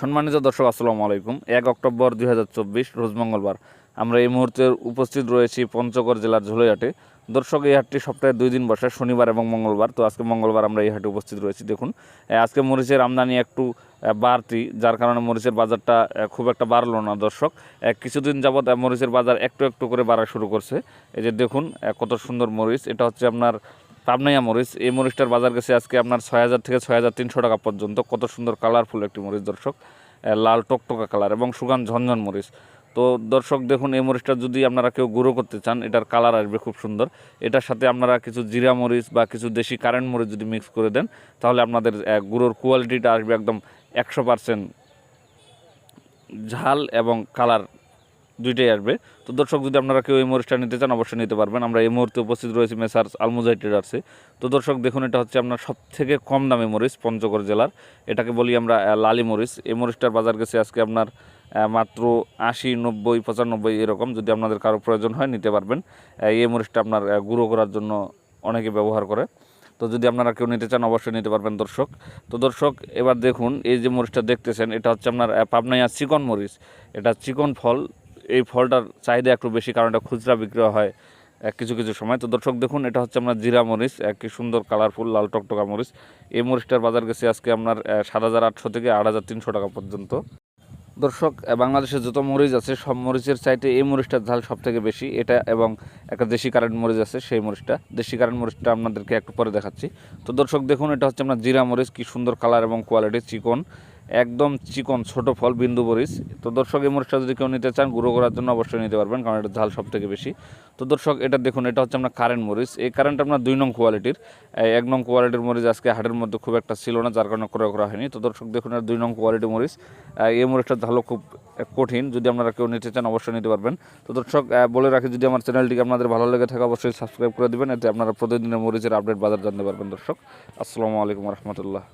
সম্মানিত দর্শক, আসসালামু আলাইকুম। এক অক্টোবর দুই হাজার চব্বিশ, রোজ মঙ্গলবার। আমরা এই মুহূর্তে উপস্থিত রয়েছি পঞ্চগড় জেলার ঝুলইহাটে। দর্শক, এই হাটটি সপ্তাহে দুই দিন বসে, শনিবার এবং মঙ্গলবার। তো আজকে মঙ্গলবার আমরা এই হাটে উপস্থিত রয়েছি, দেখুন। আজকে মরিচের আমদানি একটু বাড়তি, যার কারণে মরিচের বাজারটা খুব একটা বাড়লো না, দর্শক। কিছুদিন যাবৎ মরিচের বাজার একটু একটু করে বাড়া শুরু করছে। এই যে দেখুন কত সুন্দর মরিচ। এটা হচ্ছে আপনার পাবনাইয়া মরিচ, এই মরিচটার বাজার গেছে আজকে আপনার ছয় হাজার থেকে ছয় হাজার তিনশো টাকা পর্যন্ত। কত সুন্দর কালারফুল একটি মরিচ দর্শক। লাল টকটকা কালার এবং সুগান ঝনঝন মরিচ। তো দর্শক দেখুন, এই মরিচটা যদি আপনারা কেউ গুঁড়ো করতে চান, এটার কালার আসবে খুব সুন্দর। এটার সাথে আপনারা কিছু জিরা মরিচ বা কিছু দেশি কারেন্ট মরিচ যদি মিক্স করে দেন, তাহলে আপনাদের গুঁড়োর কোয়ালিটিটা আসবে একদম একশো পারসেন্ট ঝাল এবং কালার দুইটাই আসবে। তো দর্শক, যদি আপনারা কেউ এই মরিচটা নিতে চান, অবশ্যই নিতে পারবেন। আমরা এই মুহূর্তে উপস্থিত রয়েছি মেসার আলমুজাই ট্রেডার্সে তো দর্শক, দেখুন, এটা হচ্ছে আপনার সব থেকে কম দামে মরিচ পঞ্চগড় জেলার। এটাকে বলি আমরা লালি মরিচ। এই মরিচটার বাজার গেছে আজকে আপনার মাত্র আশি, নব্বই, পঁচানব্বই এরকম। যদি আপনাদের কারও প্রয়োজন হয়, নিতে পারবেন। এই মরিচটা আপনার গুঁড়ো করার জন্য অনেকে ব্যবহার করে। তো যদি আপনারা কেউ নিতে চান, অবশ্যই নিতে পারবেন দর্শক। তো দর্শক, এবার দেখুন, এই যে মরিচটা দেখতেছেন, এটা হচ্ছে আপনার পাবনাইয়া চিকন মরিচ। এটা চিকন ফল এই ফলটার চাহিদা একটু বেশি কারণ এটা খুচরা বিক্রি হয় আহ, কিছু কিছু সময়। তো দর্শক দেখুন এটা হচ্ছে আপনার জিরা মরিচ এক কি সুন্দর কালারফুল লাল টকটকা মরিচ। এই মরিচটার বাজার গেছে আজকে আপনার সাত হাজার আটশো থেকে আট হাজার তিনশো টাকা পর্যন্ত। দর্শক বাংলাদেশে যত মরিচ আছে সব মরিচের চাইতে এই মরিচটার ঝাল সব থেকে বেশি। এটা এবং একটা দেশি কারেন্ট মরিচ আছে সেই মরিচটা। দেশি কারেন্ট মরিচটা আপনাদেরকে একটু পরে দেখাচ্ছি। তো দর্শক দেখুন এটা হচ্ছে আপনার জিরা মরিচ কি সুন্দর কালার এবং কোয়ালিটি চিকন। একদম চিকন, ছোট ফল, বিন্দু মরিচ তো দর্শক, এই মরিচটা যদি কেউ নিতে চান, গুঁড়ো করার জন্য অবশ্যই নিতে পারবেন, কারণ এটা ঝাল সব থেকে বেশি। তো দর্শক, এটা দেখুন, এটা হচ্ছে আপনার কারেন্ট মরিচ। এই কারেন্ট আপনার দুই নং কোয়ালিটির। এক নং কোয়ালিটির মরিচ আজকে হাটের মধ্যে খুব একটা ছিল না, যার কারণে ক্রয় করা হয়নি। তো দর্শক, দেখুন, এটা দুই নং কোয়ালিটি মরিচ। এই মরিচটা ঝালও খুব কঠিন। যদি আপনারা কেউ নিতে চান, অবশ্যই নিতে পারবেন। তো দর্শক বলে রাখি, যদি আমার চ্যানেলটিকে আপনাদের ভালো লেগে থাকে, অবশ্যই সাবস্ক্রাইব করে দিবেন। এতে আপনারা প্রতিদিনের মরিচের আপডেট বাজার জানতে পারবেন, দর্শক। আসসালামু আলাইকুম রহমতুল্লাহ।